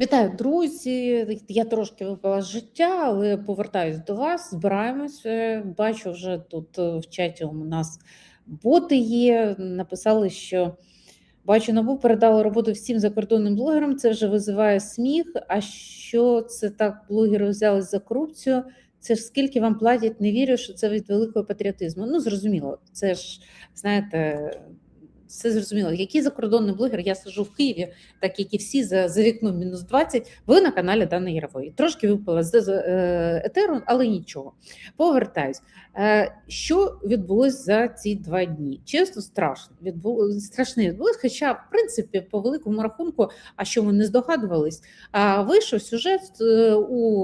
Вітаю, друзі! Я трошки випала з життя, але повертаюсь до вас. Збираємось. Бачу, вже тут е, в чаті у нас боти є. Написали, що бачу, набу передали роботу всім закордонним блогерам. Це вже визиває сміх. А що це так блогери взялись за корупцію? Це ж скільки вам платять, не вірю, що це від великого патріотизму. Ну, зрозуміло, це ж знаєте. Все зрозуміло, який закордонний блогер, я сижу в Києві, так як і всі за за вікном мінус 20, ви на каналі Дани Ярової. Трошки випала з е, етеру, але нічого. Повертаюсь. Е, що відбулось за ці два дні? Чесно, страшно. Відбулось страшне відбулось. Хоча, в принципі, по великому рахунку, а що ми не здогадувались, а вийшов сюжет е, у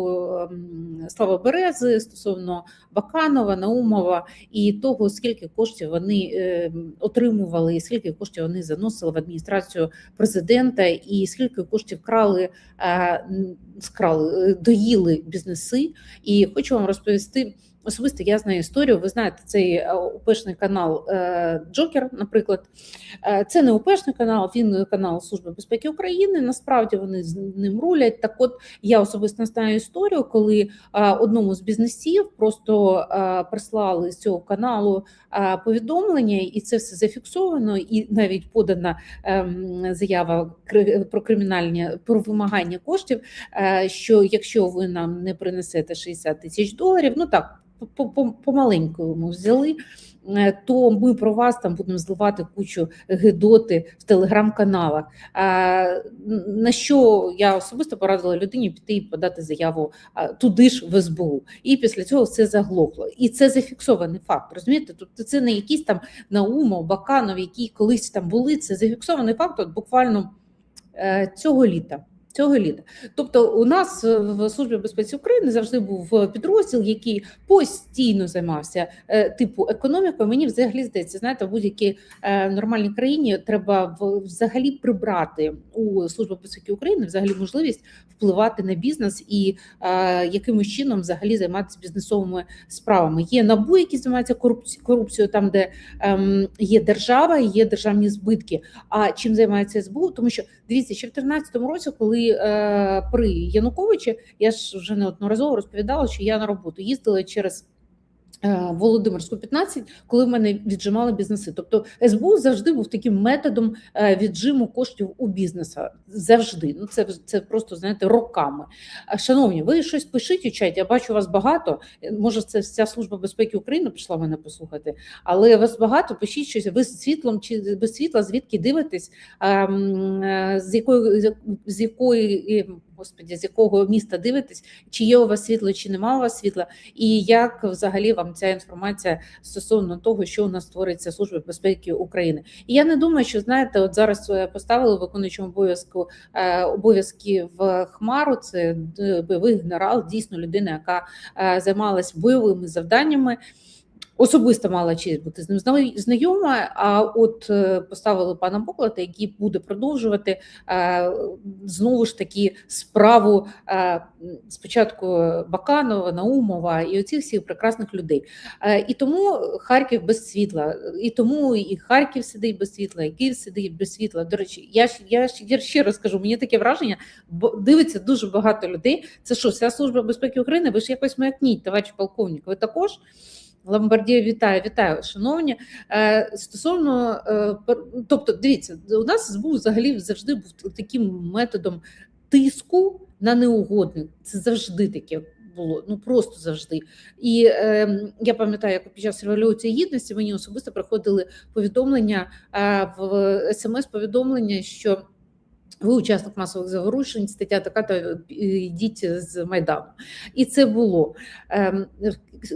Слава Берези стосовно Баканова, Наумова і того, скільки коштів вони отримували скільки коштів вони заносили в адміністрацію президента, і скільки коштів крали, е, скрали, е, доїли бізнеси. І хочу вам розповісти. Особисто я знаю історію. Ви знаєте, цей упешний канал е, Джокер, наприклад, це не упешний канал, він канал Служби безпеки України. Насправді вони з ним рулять. Так, от я особисто знаю історію, коли одному з бізнесів просто прислали з цього каналу повідомлення, і це все зафіксовано, і навіть подана ем, заява про кримінальні про вимагання коштів. Е, що якщо ви нам не принесете 60 тисяч доларів, ну так помаленькому взяли. Е, то ми про вас там будемо зливати кучу гидоти в телеграм-каналах. На що я особисто порадила людині піти і подати заяву туди ж в СБУ, і після цього все заглохло. І це зафіксований факт. Розумієте, тобто це не якісь там Наумов, Баканов, які колись там були. Це зафіксований факт, от буквально е, цього літа. Цього літа, тобто, у нас в службі безпеки України завжди був підрозділ, який постійно займався е, типу економікою. Мені взагалі здається, знаєте, в будь-якій е, нормальній країні треба взагалі прибрати у службу безпеки України взагалі можливість впливати на бізнес і е, якимось чином взагалі займатися бізнесовими справами. Є набу, які займаються корупцією, корупцією там, де ем, є держава, є державні збитки. А чим займається СБУ? Тому що дивіться, ще в 2013 році, коли е, при Януковичі я ж вже неодноразово розповідала, що я на роботу їздила через. Е, Володимирську 15, коли в мене віджимали бізнеси. Тобто СБУ завжди був таким методом е, віджиму коштів у бізнеса. Завжди. Ну це це просто знаєте роками. Шановні, ви щось пишіть у чаті, Я бачу вас багато. Може, це вся служба безпеки України пішла мене послухати, але вас багато. Пишіть щось. Ви з світлом чи без світла, звідки дивитесь, ем, е, з якої з якої господі, з якого міста дивитесь, чи є у вас світло, чи нема у вас світла, і як взагалі вам ця інформація стосовно того, що у нас створиться служба безпеки України. І я не думаю, що знаєте, от зараз е, поставили виконуючому обов'язку е, обов'язки в Хмару. Це е, бойовий генерал, дійсно людина, яка займалась бойовими завданнями. Особисто мала честь бути з ним знайома. А от е, поставили пана Боклата, який буде продовжувати е, знову ж таки справу е, спочатку Баканова, Наумова і оцих всіх прекрасних людей. І тому Харків без світла, і тому і Харків сидить без світла, і Київ сидить без світла. До речі, я я, я ще раз кажу, мені таке враження, бо дивиться дуже багато людей. Це що, вся служба безпеки України? Ви ж якось маякніть, товариш полковник. Ви також. Ламбардія вітаю, вітаю, шановні. Е, стосовно, е, тобто, дивіться, у нас СБУ взагалі завжди був таким методом тиску на неугодних. Це завжди таке було, ну просто завжди. І е, я пам'ятаю, як під час революції гідності мені особисто приходили повідомлення е, в смс-повідомлення, що. Ви учасник масових заворушень, стаття така, то е, йдіть з Майдану. І це було. Ем,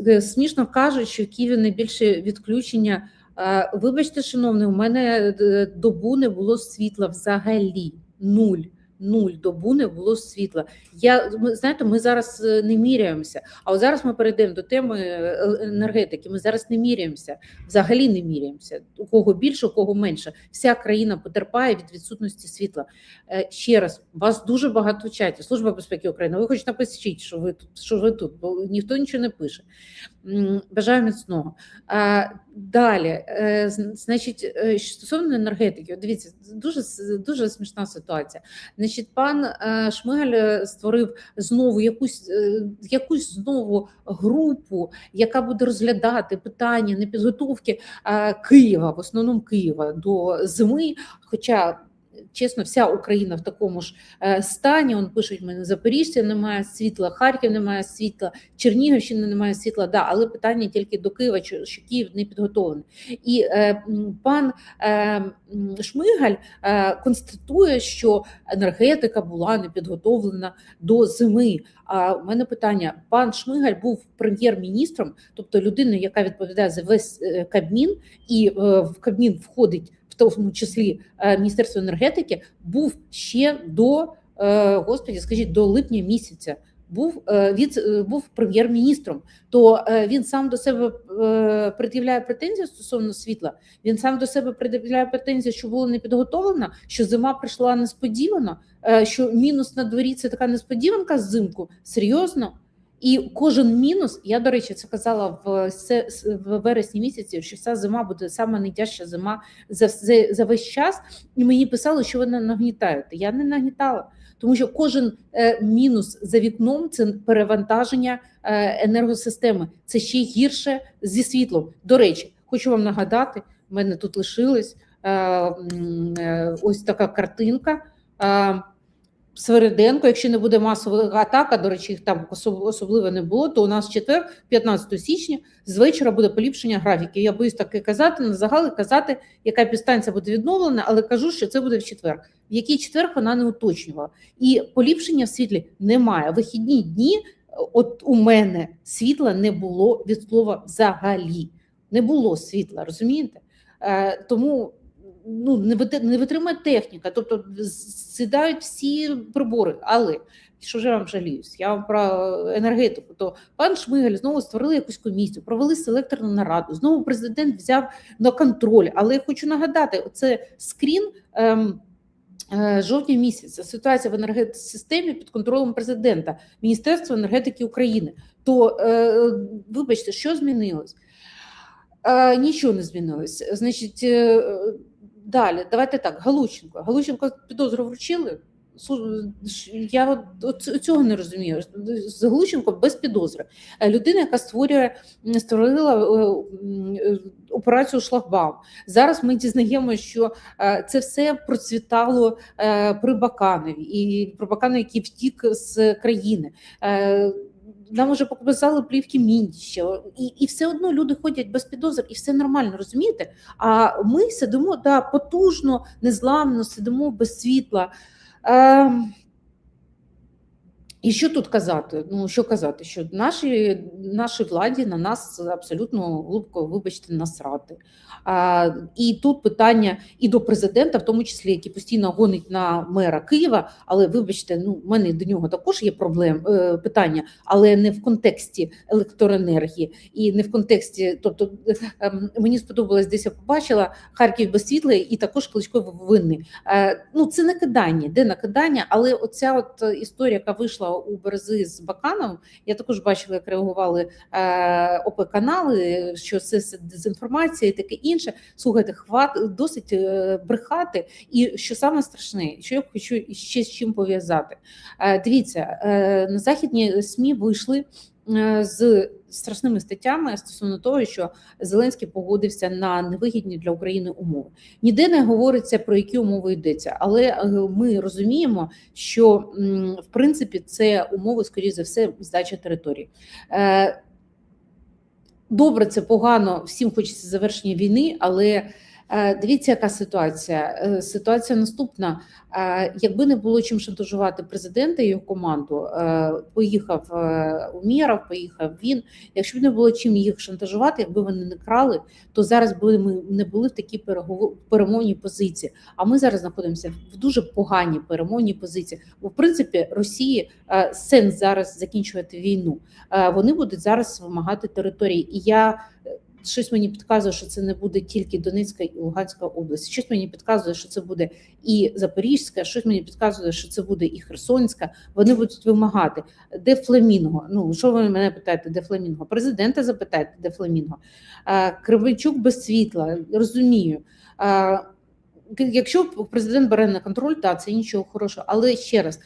е, смішно кажуть, що в Києві найбільше відключення. Е, вибачте, шановний, у мене добу не було світла взагалі нуль нуль добу не було світла. Я знаєте, ми зараз е, не міряємося. А от зараз ми перейдемо до теми е, енергетики. Ми зараз не міряємося, взагалі не міряємося. У кого більше, у кого менше. Вся країна потерпає від відсутності світла. Е, ще раз вас дуже багато в чаті. Служба безпеки України. Ви хоч напишіть, що ви тут, що ви тут, бо ніхто нічого не пише. Бажаю міцного. Далі, е, значить, е, стосовно енергетики, дивіться, дуже дуже смішна ситуація. Значить, пан е, Шмигаль е, створив знову якусь е, якусь знову групу, яка буде розглядати питання непідготовки Києва, в основному Києва до зими. Хоча чесно, вся Україна в такому ж е, стані. Он пишуть, мене Запоріжжя немає світла, Харків немає світла, Чернігівщина немає світла. Да, але питання тільки до Києва, що Київ не підготовлений. І е, пан е, Шмигаль е, констатує, що енергетика була не підготовлена до зими. А у мене питання: пан Шмигаль був прем'єр-міністром, тобто людиною, яка відповідає за весь е, Кабмін, і е, в Кабмін входить в тому числі е, Міністерство енергетики, був ще до е, господі, скажіть, до липня місяця. Був е, від був прем'єр-міністром, то він сам до себе пред'являє претензії стосовно світла. Він сам до себе пред'являє претензії, що було не підготовлено, що зима прийшла несподівано, що мінус на дворі це така несподіванка взимку. Серйозно. І кожен мінус, я до речі, це казала в в вересні місяці, що ця зима буде саме найтяжча зима за все за весь час. І мені писали, що ви не. Я не нагнітала, тому що кожен е, мінус за вікном це перевантаження е, енергосистеми. Це ще гірше зі світлом. До речі, хочу вам нагадати, в мене тут лишилась е, е, ось така картинка. Е, Свериденко, якщо не буде масових атак, до речі, їх там особ- особливо не було, то у нас четвер, 15 січня, з вечора буде поліпшення графіків. Я боюсь таки казати, на загали казати, яка підстанція буде відновлена, але кажу, що це буде в четвер. В який четвер вона не уточнювала. І поліпшення в світлі немає. Вихідні дні, от у мене світла не було від слова взагалі. Не було світла, розумієте? Е, тому ну, не вит- витримує техніка, тобто сідають всі прибори. Але що ж я вам жаліюсь? Я вам про енергетику. То пан Шмигаль знову створили якусь комісію, провели селекторну нараду. Знову президент взяв на контроль. Але я хочу нагадати: це скрін. Ем, е, Жовтня місяця ситуація в енергетсистемі під контролем президента, Міністерства енергетики України. То е, вибачте, що змінилось? Е, нічого не змінилось. Значить, е, далі, давайте так. Галущенко. Галущенко підозру вручили. Я цього не розумію. З Галущенко без підозри. Е, Людина, яка створює, створила е, е, операцію шлагбаум. Зараз ми дізнаємося, що це все процвітало при Баканові і при Баканові, який втік з країни. Нам вже показали плівки Міндіща, і, і все одно люди ходять без підозр, і все нормально, розумієте? А ми сидимо да, потужно, незламно, сидимо без світла. Е, і що тут казати? Ну що казати, що нашій, нашій владі на нас абсолютно глибко, вибачте, насрати. А, і тут питання і до президента, в тому числі, який постійно гонить на мера Києва. Але вибачте, ну в мене до нього також є проблем е, питання, але не в контексті електроенергії і не в контексті. Тобто ем, мені сподобалось, десь я побачила Харків без світла, і також Кличко винний. Е, ну це накидання, де накидання, але оця от історія, яка вийшла у берези з Баканом, я також бачила, як реагували е, ОП канали, що це це дезінформація і таке інше. Слухайте, хват досить е, брехати. І що саме страшне, що я хочу ще з чим пов'язати. Е, дивіться, е, на західні СМІ вийшли. Е, З страшними статтями стосовно того, що Зеленський погодився на невигідні для України умови. Ніде не говориться про які умови йдеться, але е, ми розуміємо, що в принципі це умови, скоріш за все, здача території. Е, Добре, це погано, всім хочеться завершення війни, але дивіться, яка ситуація. Е, Ситуація наступна. Е, Якби не було чим шантажувати президента і його команду, е, поїхав е, Умєров, поїхав він. Якщо б не було чим їх шантажувати, якби вони не крали, то зараз би ми не були в такій перемовній позиції. А ми зараз знаходимося в дуже поганій перемовній позиції. Бо в принципі Росії е, сенс зараз закінчувати війну. Е, Вони будуть зараз вимагати території. І я е, щось мені підказує, що це не буде тільки Донецька і Луганська область. Щось мені підказує, що це буде і Запорізька, щось мені підказує, що це буде і Херсонська. Вони будуть вимагати, де Фламінго. Ну що ви мене питаєте, де Фламінго? Президента запитайте, де Фламінго. Е, Кривичук без світла, розумію. Якщо президент бере на контроль, так, це нічого хорошого. Але ще раз,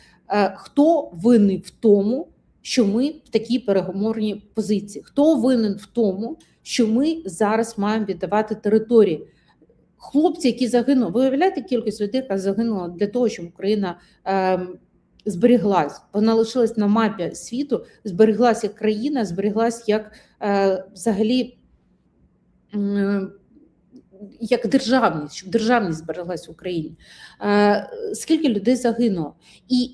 хто винний в тому, що ми в такій переговорній позиції? Хто винен в тому, що ми зараз маємо віддавати території? Хлопці, які загинули, ви уявляєте кількість людей, яка загинула для того, щоб Україна е, зберіглась. Вона лишилась на мапі світу, зберіглась як країна, зберіглась як е, взагалі. Е, як державність, щоб державність збереглась в Україні. Е, скільки людей загинуло? І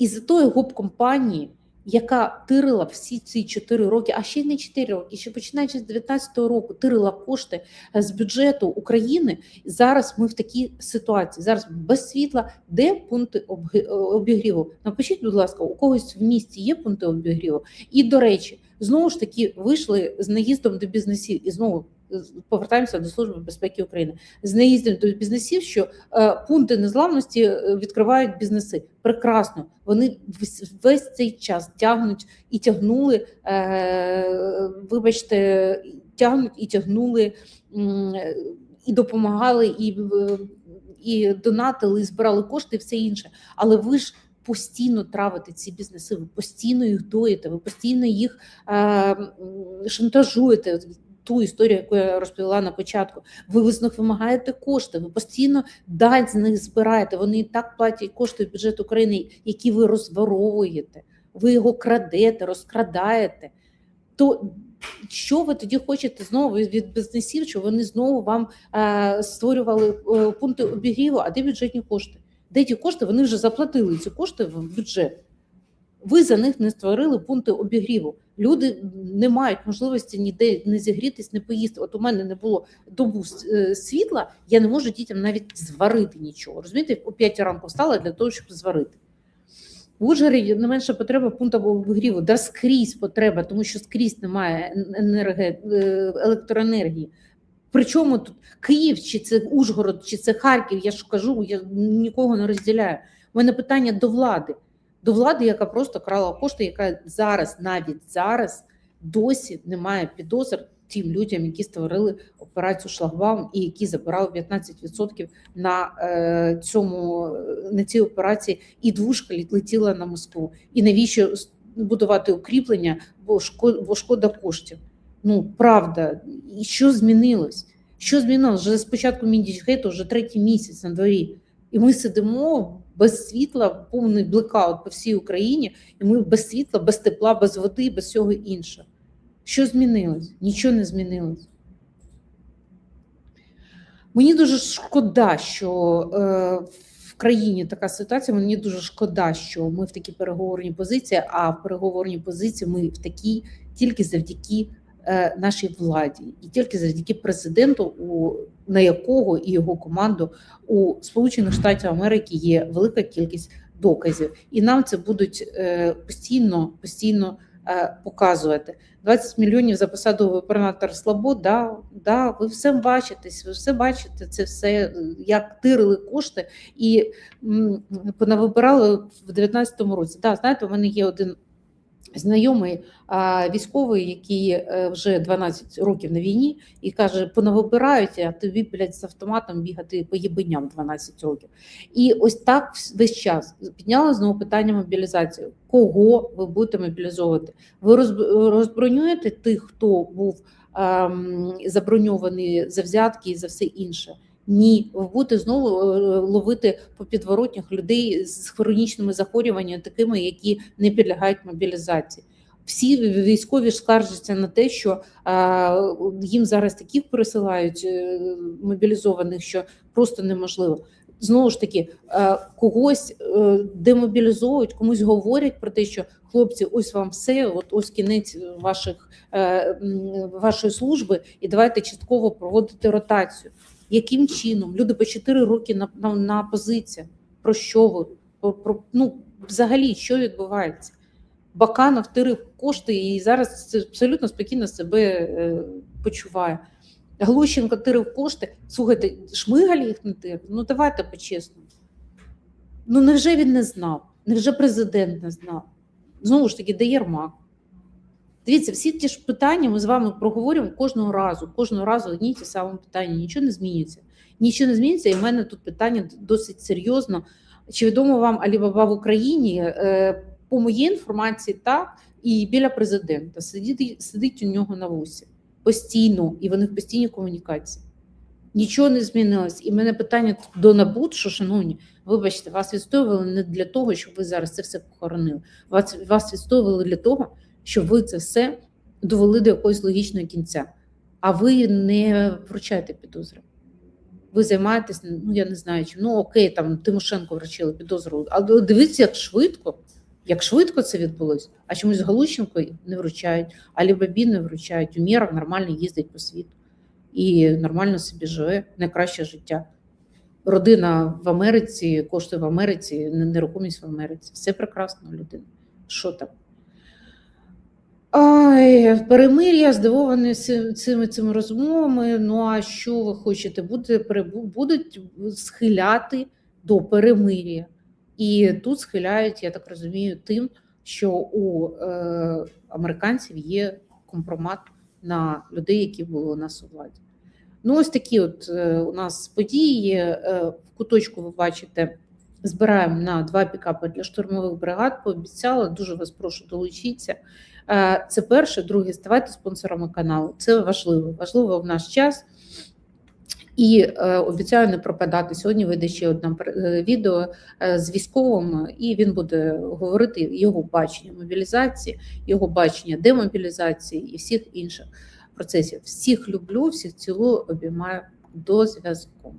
із тої гоп-компанії, яка тирила всі ці 4 роки, а ще й не 4 роки, ще починаючи з 19-го року, тирила кошти з бюджету України. Зараз ми в такій ситуації. Зараз без світла, де пункти обги- обігріву? Напишіть, будь ласка, у когось в місті є пункти обігріву? І до речі, знову ж таки вийшли з наїздом до бізнесів і знову. Повертаємося до служби безпеки України з наїздом до бізнесів, що е, пункти незламності е, відкривають бізнеси. Прекрасно, вони весь, цей час тягнуть і тягнули. Е, вибачте, тягнуть і тягнули і допомагали, і, і донатили, і збирали кошти, і все інше. Але ви ж постійно травите ці бізнеси, ви постійно їх доїте, ви постійно їх е, шантажуєте. Ту історію, яку я розповіла на початку, ви них вимагаєте кошти, ви постійно дань з них збираєте. Вони і так платять кошти в бюджет України, які ви розворовуєте, ви його крадете, розкрадаєте. То що ви тоді хочете знову від бізнесів, що вони знову вам е, створювали е, пункти обігріву, а де бюджетні кошти? Де ті кошти? Вони вже заплатили ці кошти в бюджет. Ви за них не створили пункти обігріву. Люди не мають можливості ніде не зігрітись, не поїсти. От у мене не було добу е, світла, я не можу дітям навіть зварити нічого. Розумієте, о 5 ранку встала для того, щоб зварити. В Ужгороді не менше потреба пункту обігріву, да скрізь потреба, тому що скрізь немає енерги, е, електроенергії. Причому тут Київ, чи це Ужгород, чи це Харків, я ж кажу, я нікого не розділяю. У мене питання до влади до влади, яка просто крала кошти, яка зараз, навіть зараз, досі не має підозр тим людям, які створили операцію шлагбаум і які забирали 15% на е, цьому на цій операції, і двушка летіла на Москву. І навіщо будувати укріплення? Бо шкода, бо шкода коштів. Ну правда, і що змінилось? Що змінилось? Вже спочатку Міндічгейту, вже третій місяць на дворі, і ми сидимо без світла, повний блекаут по всій Україні, і ми без світла, без тепла, без води, без всього іншого. Що змінилось? Нічого не змінилось. Мені дуже шкода, що е, в країні така ситуація. Мені дуже шкода, що ми в такій переговорній позиції, а в переговорній позиції ми в такій тільки завдяки нашій владі, і тільки завдяки президенту, у на якого і його команду у Сполучених Штатів Америки є велика кількість доказів, і нам це будуть е, постійно постійно е, показувати. 20 мільйонів за посаду губернатора Слабо, да, да, ви все бачите, ви все бачите, це все як тирили кошти і понавибирали в 2019 році. Да, знаєте, у мене є один. Знайомий військовий, який вже 12 років на війні, і каже: понавибирають, а тобі блядь, з автоматом бігати по єбиням 12 років. І ось так весь час підняли знову питання мобілізації. Кого ви будете мобілізовувати? Ви розбронюєте тих, хто був а, заброньований за взятки і за все інше. Ні, будете знову ловити по підворотнях людей з хронічними захворюваннями, такими, які не підлягають мобілізації. Всі військові скаржаться на те, що а, їм зараз таких присилають мобілізованих, що просто неможливо. Знову ж таки, а, когось демобілізовують, комусь говорять про те, що хлопці, ось вам все, от ось кінець ваших вашої служби, і давайте частково проводити ротацію. Яким чином люди по 4 роки на на, на позиціях? Про що ви? Про, про ну взагалі що відбувається? Баканов тирив кошти і зараз абсолютно спокійно себе е, почуває. Глущенко тирив кошти. Слухайте, Шмигаль їх не тирив. Ну давайте по-чесному. Ну невже він не знав? Невже президент не знав? Знову ж таки, де Єрмак? Дивіться, всі ті ж питання ми з вами проговорюємо кожного разу. Кожного разу одні ті самі питання, нічого не змінюється. Нічого не змінюється, і в мене тут питання досить серйозно. Чи відомо вам Алібаба в Україні? Е, По моїй інформації, так, і біля президента сидить, сидить у нього на вусі постійно, і вони в постійній комунікації. Нічого не змінилось. І мене питання до НАБУ, що, шановні, вибачте, вас відстоювали не для того, щоб ви зараз це все похоронили. Вас, вас відстоювали для того, щоб ви це все довели до якогось логічного кінця. А ви не вручаєте підозри. Ви займаєтесь, ну я не знаю, чим. Ну окей, там Тимошенко вручили підозру. Але дивіться, як швидко, як швидко це відбулося. А чомусь Галущенко не вручають, Алібабі не вручають. Умєров нормально їздить по світу і нормально собі живе, найкраще життя. Родина в Америці коштує в Америці, нерухомість в Америці. Все прекрасно у людини. Що там? Ай, перемир'я здивовані цими, цими цими розмовами. Ну а що ви хочете? Буде, будуть схиляти до перемир'я. І тут схиляють, я так розумію, тим, що у е, американців є компромат на людей, які були у нас у владі. Ну, ось такі от е, у нас події. Е, в куточку ви бачите, збираємо на два пікапи для штурмових бригад. Пообіцяла, дуже вас прошу долучіться. Е, Це перше, друге, ставайте спонсорами каналу. Це важливо. Важливо в наш час. І е, обіцяю не пропадати. Сьогодні вийде ще одне е, відео е, з військовим, і він буде говорити його бачення мобілізації, його бачення демобілізації і всіх інших процесів. Всіх люблю, всіх цілую, обіймаю до зв'язку.